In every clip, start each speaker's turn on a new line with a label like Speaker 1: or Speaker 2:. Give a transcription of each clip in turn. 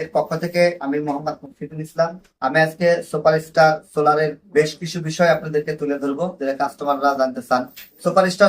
Speaker 1: এর পক্ষ থেকে আমি মোহাম্মদ বেশ কিছু বিষয় তুলে জানতে চান।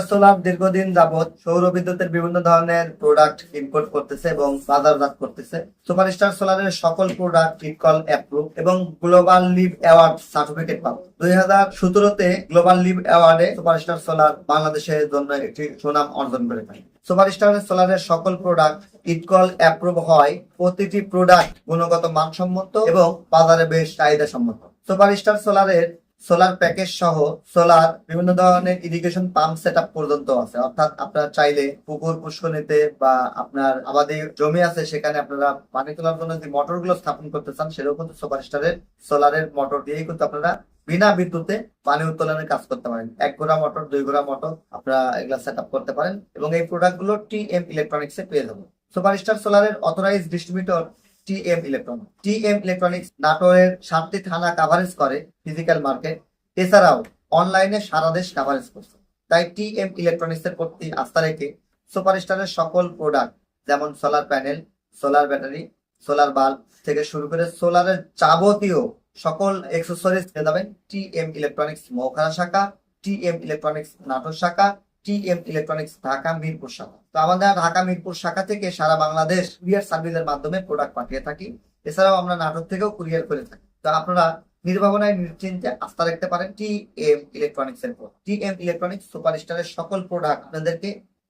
Speaker 1: সোলার দীর্ঘদিন যাবত সৌর বিদ্যুতের বিভিন্ন ধরনের প্রোডাক্ট ইম্পোর্ট করতেছে এবং বাজারজাত করতেছে। সুপারস্টার সোলারের সকল প্রোডাক্ট ইকল অ্যাপ্রুভ এবং গ্লোবাল লিভ অ্যাওয়ার্ড সার্টিফিকেট পাবো। দুই হাজার সতেরোতে গ্লোবাল লিভ অ্যাওয়ার্ডে সুপারস্টার সোলার বাংলাদেশের জন্য একটি সুনাম অর্জন করে থাকে। সুপার সুপারস্টার সোলারের সকল প্রোডাক্ট ইটকল অ্যাপ্রুভ হয় প্রতিটি প্রোডাক্ট গুণগত মানসম্মত এবং বাজারে বেশ চাহিদা সম্মত সুপারস্টার সোলারের সোলার প্যাকেজ সহ সোলার বিভিন্ন ধরনের ইরিগেশন পাম্প সেট পর্যন্ত আছে। অর্থাৎ আপনারা চাইলে পুকুর পুষ্করিতে বা আপনার আবাদে জমি আছে, সেখানে আপনারা পানি তোলার জন্য যে মোটরগুলো স্থাপন করতে চান, সেটাও কিন্তু সুপারস্টারের সোলারের মোটর দিয়েই কিন্তু আপনারা বিনা বিদ্যুতে পানি উত্তোলনের কাজ করতে পারেন। এক গোড়া মোটর দুই গোড়া মোটর আপনারা এগুলা সেট করতে পারেন এবং এই প্রোডাক্টগুলো টি এম ইলেকট্রনিক্সে পেয়ে যাবেন। Superstar সোলারের authorize distributor T M electronics T M electronics নাটোরের সাতটি থানা কাভারেজ করে ফিজিক্যাল মার্কেট এছাড়াও অনলাইনে সারা দেশ কাভারেজ করছে। তাই টি এম ইলেকট্রনিক্স এর প্রতি আস্থা রেখে সুপারস্টারের সকল প্রোডাক্ট যেমন solar panel solar battery solar bulb থেকে শুরু করে সোলারের যাবতীয় সকল এক্সেসরিজ পেয়ে যাবেন টি এম ইলেকট্রনিক্স মৌখানা শাখা টি এম ইলেকট্রনিক্স নাটোর শাখা T M electronics Dhaka Mirpur শাখা। তো আমাদের ঢাকা মিরপুর শাখা থেকে সারা বাংলাদেশ কুরিয়ার সার্ভিসের মাধ্যমে প্রোডাক্ট পাঠিয়ে থাকি। এছাড়াও আমরা নাটক থেকেও কুরিয়ার করে থাকি। তো আপনারা নির্ভাবনায়, নিশ্চিন্তে আস্থা রাখতে পারেন টি এম ইলেকট্রনিক্স এর উপর। টি এম ইলেকট্রনিক্স সুপারস্টারের সকল প্রোডাক্ট আপনাদেরকে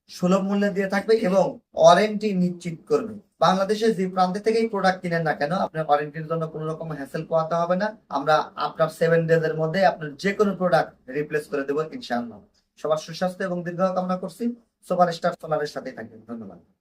Speaker 1: সুলভ মূল্যে দিয়ে থাকবে এবং ওয়ারেন্টি নিশ্চিত করবে। বাংলাদেশের যে প্রান্ত থেকেই প্রোডাক্ট কিনেন না কেন, আপনার ওয়ারেন্টির জন্য কোনো রকম হ্যাসেল পোয়াতে হবে না। আমরা আপনার সেভেন ডেজ এর মধ্যে আপনার যে কোনো প্রোডাক্ট রিপ্লেস করে দেবো, ইনশাআল্লাহ। সবার সুস্বাস্থ্য এবং দীর্ঘ কামনা করছি। সুপার স্টার সোলারের সাথে থাকবেন। ধন্যবাদ।